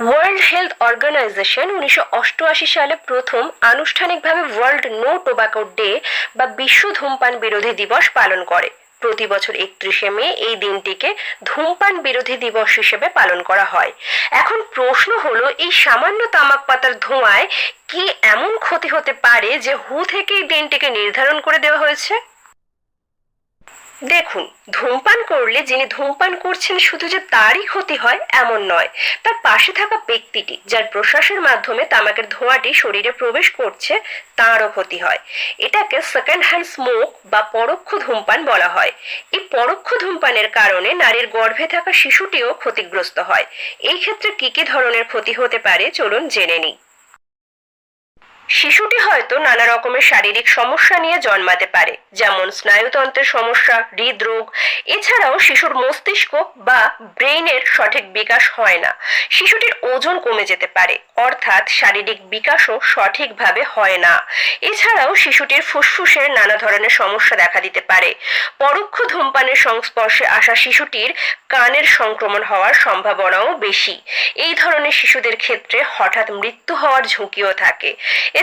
World health organisation উনিশশো অষ্টআশি সালে প্রথম আনুষ্ঠানিকভাবে ওয়ার্ল্ড নো টোবাকো ডে বা বিশ্ব ধূমপান বিরোধী দিবস পালন করে। প্রতি বছর একত্রিশে মে এই দিনটিকে ধূমপান বিরোধী দিবস হিসেবে পালন করা হয়। এখন প্রশ্ন হলো, এই সামান্য তামাক পাতার ধোঁয়ায় কি এমন ক্ষতি হতে পারে যে হু থেকে এই দিনটিকে নির্ধারণ করে দেওয়া হয়েছে? দেখুন, ধূমপান করলে যিনি ধূমপান করছেন শুধু যে তারই ক্ষতি হয় এমন নয়। তার পাশে থাকা ব্যক্তিটি যার প্রশ্বাসের মাধ্যমে তামাকের ধোঁয়াটি শরীরে প্রবেশ করছে, তারও ক্ষতি হয়। এটাকে সেকেন্ড হ্যান্ড স্মোক বা পরোক্ষ ধূমপান বলা হয়। এই পরোক্ষ ধূমপানের কারণে নারীর গর্ভে থাকা শিশুটিও ক্ষতিগ্রস্ত হয়। এই ক্ষেত্রে কি কি ধরনের ক্ষতি হতে পারে চলুন জেনে নিই। শিশুটি হয়তো নানা রকমের শারীরিক সমস্যা নিয়ে জন্মাতে পারে, যেমন স্নায়ুতন্ত্রের সমস্যা, হৃদরোগ। এছাড়াও শিশুর মস্তিষ্ক বা ব্রেইনের সঠিক বিকাশ হয় না। শিশুটির ওজন কমে যেতে পারে, অর্থাৎ শারীরিক বিকাশও সঠিকভাবে হয় না। এছাড়াও শিশুটির ফুসফুসের নানা ধরনের সমস্যা দেখা দিতে পারে। পরোক্ষ ধূমপানের সংস্পর্শে আসা শিশুটির কানের সংক্রমণ হওয়ার সম্ভাবনাও বেশি। এই ধরনের শিশুদের ক্ষেত্রে হঠাৎ মৃত্যু হওয়ার ঝুঁকিও থাকে।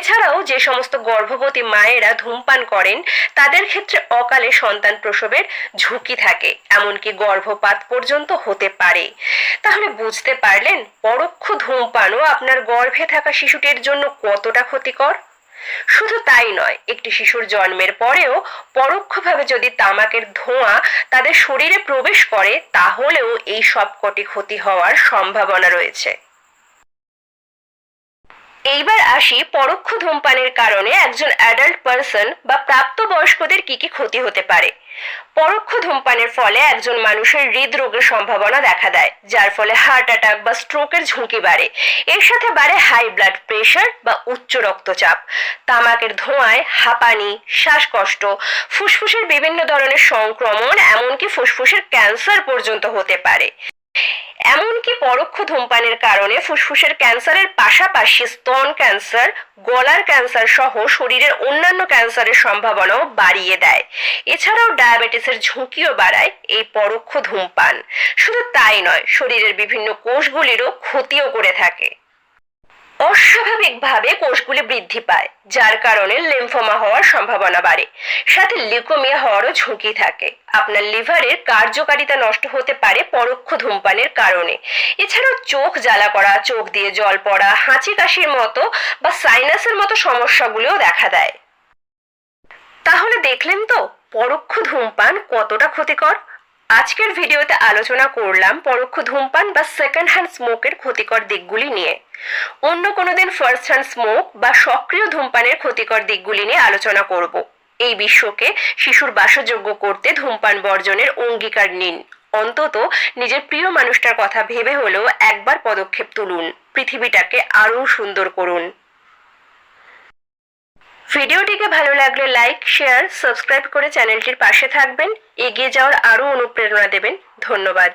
এছাড়াও যে সমস্ত গর্ভবতী মায়েরা ধূমপান করেন, তাদের ক্ষেত্রে অকালে সন্তান প্রসবের ঝুঁকি থাকে, এমনকি গর্ভপাত পর্যন্ত হতে পারে। তাহলে বুঝতে পারলেন পরোক্ষ ধূমপানও আপনার গর্ভে থাকা শিশুটির জন্য কতটা ক্ষতিকর? শুধু তাই নয়, একটি শিশুর জন্মের পরেও পরোক্ষভাবে যদি তামাকের ধোঁয়া তাদের শরীরে প্রবেশ করে, তাহলেও এই সবকটি ক্ষতি হওয়ার সম্ভাবনা রয়েছে। এইবার আসি পরোক্ষ ধূমপানের কারণে একজন অ্যাডাল্ট পার্সন বা প্রাপ্তবয়স্কদের কি কি ক্ষতি হতে পারে। পরোক্ষ ধূমপানের ফলে একজন মানুষের হৃদরোগের সম্ভাবনা দেখা দেয়, যার ফলে হার্ট অ্যাটাক বা স্ট্রোকের ঝুঁকি বাড়ে। এর সাথে বাড়ে হাই ব্লাড প্রেশার বা উচ্চ রক্তচাপ। তামাকের ধোঁয়ায় হাঁপানি, শ্বাসকষ্ট, ফুসফুসের বিভিন্ন ধরনের সংক্রমণ, এমনকি ফুসফুসের ক্যান্সার পর্যন্ত হতে পারে। এমনকি পরোক্ষ ধূমপানের কারণে ফুসফুসের ক্যান্সারের পাশাপাশি স্তন ক্যান্সার, গলার ক্যান্সার সহ শরীরের অন্যান্য ক্যান্সারের সম্ভাবনাও বাড়িয়ে দেয়। এছাড়াও ডায়াবেটিসের ঝুঁকিও বাড়ায় এই পরোক্ষ ধূমপান। শুধু তাই নয়, শরীরের বিভিন্ন কোষগুলিরও ক্ষতিও করে থাকে। অস্বাভাবিকভাবে কোষগুলি বৃদ্ধি পায়, যার কারণে লিম্ফোমা হওয়ার সম্ভাবনা বাড়ে। সাথে লিউকোমিয়া হওয়ারও ঝুঁকি থাকে। আপনার লিভারের কার্যকারিতা নষ্ট হতে পারে পরোক্ষ ধূমপানের কারণে। এছাড়াও চোখ জ্বালা করা, চোখ দিয়ে জল পড়া হাঁচি কাশির মতো বা সাইনাসের মতো সমস্যাগুলিও দেখা দেয়। তাহলে দেখলেন তো, পরোক্ষ ধূমপান কতটা ক্ষতিকর? আজকের ভিডিওতে আলোচনা করলাম পরোক্ষ ধূমপান বা সেকেন্ড হ্যান্ড স্মোকের ক্ষতিকর দিকগুলি নিয়ে। অন্য কোনো দিন ফার্স্ট হ্যান্ড স্মোক বা সক্রিয় ধূমপানের ক্ষতিকর দিকগুলি নিয়ে আলোচনা করব। এই বিশ্বকে শিশুর বাসযোগ্য করতে ধূমপান বর্জনের অঙ্গীকার নিন। অন্তত নিজের প্রিয় মানুষটার কথা ভেবে হলেও একবার পদক্ষেপ তুলুন। পৃথিবীটাকে আরও সুন্দর করুন। ভিডিওটিকে ভালো লাগলে লাইক, শেয়ার, সাবস্ক্রাইব করে চ্যানেলটির পাশে থাকবেন। এগিয়ে যাওয়ার আরও অনুপ্রেরণা দেবেন। ধন্যবাদ।